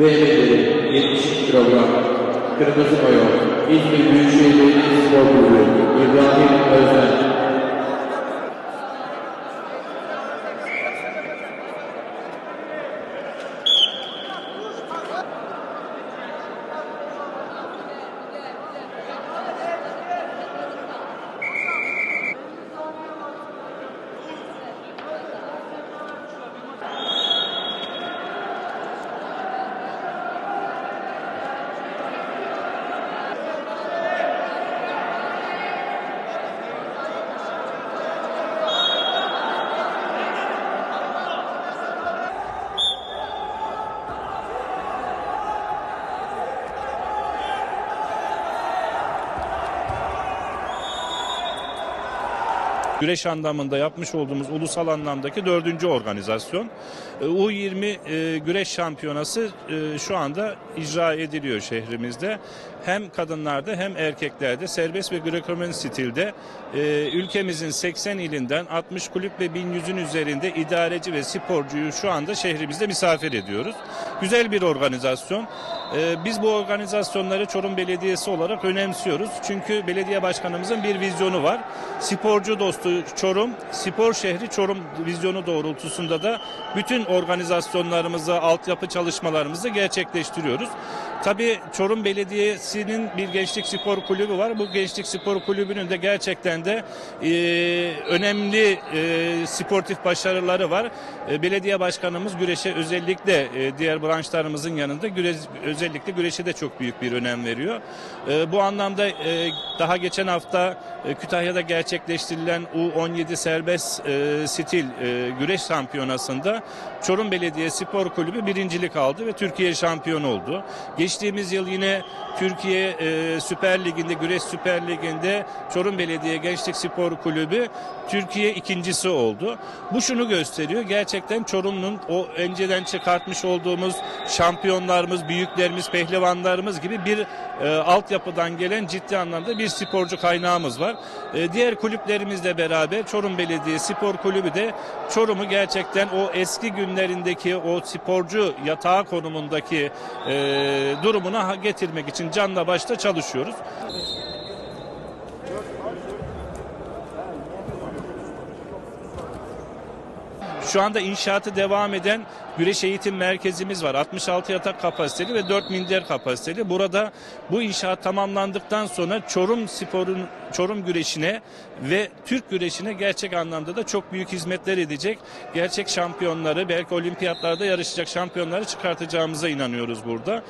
BMW'leri 70 kilogram. Kırmızı mayo. İzmir Büyükşehir Belediyespor Kulübü. İbrahim Özden. Güreş anlamında yapmış olduğumuz ulusal anlamdaki dördüncü organizasyon. E, U20 e, güreş şampiyonası e, şu anda icra ediliyor şehrimizde. Hem kadınlarda hem erkeklerde serbest ve grekomen stilde ülkemizin 80 ilinden 60 kulüp ve 1100'ün üzerinde idareci ve sporcuyu şu anda şehrimizde misafir ediyoruz. Güzel bir organizasyon. E, Biz bu organizasyonları Çorum Belediyesi olarak önemsiyoruz. Çünkü belediye başkanımızın bir vizyonu var. Sporcu dostu Çorum, spor şehri Çorum vizyonu doğrultusunda da bütün organizasyonlarımızı, altyapı çalışmalarımızı gerçekleştiriyoruz. Tabii Çorum Belediyesi'nin bir gençlik spor kulübü var. Bu gençlik spor kulübünün de gerçekten de e, önemli e, sportif başarıları var. E, belediye başkanımız güreşe özellikle e, diğer branşlarımızın yanında güreş, özellikle güreşe de çok büyük bir önem veriyor. E, bu anlamda e, daha geçen hafta e, Kütahya'da gerçekleştirilen U17 serbest e, stil e, güreş şampiyonasında Çorum Belediye Spor Kulübü birincilik aldı ve Türkiye şampiyonu oldu. Geçtiğimiz yıl yine Türkiye e, Süper Ligi'nde, Güreş Süper Ligi'nde Çorum Belediye Gençlik Spor Kulübü Türkiye ikincisi oldu. Bu şunu gösteriyor. Gerçekten Çorum'un o önceden çıkartmış olduğumuz şampiyonlarımız, büyüklerimiz, pehlivanlarımız gibi bir e, altyapıdan gelen ciddi anlamda bir sporcu kaynağımız var. E, diğer kulüplerimizle beraber Çorum Belediye Spor Kulübü de Çorum'u gerçekten o eski günlerindeki o sporcu yatağı konumundaki e, durumuna getirmek için canla başla çalışıyoruz. Şu anda inşaatı devam eden güreş eğitim merkezimiz var. 66 yatak kapasiteli ve 4 minder kapasiteli. Burada bu inşaat tamamlandıktan sonra Çorum sporun Çorum güreşine ve Türk güreşine gerçek anlamda da çok büyük hizmetler edecek. Gerçek şampiyonları belki olimpiyatlarda yarışacak şampiyonları çıkartacağımıza inanıyoruz burada.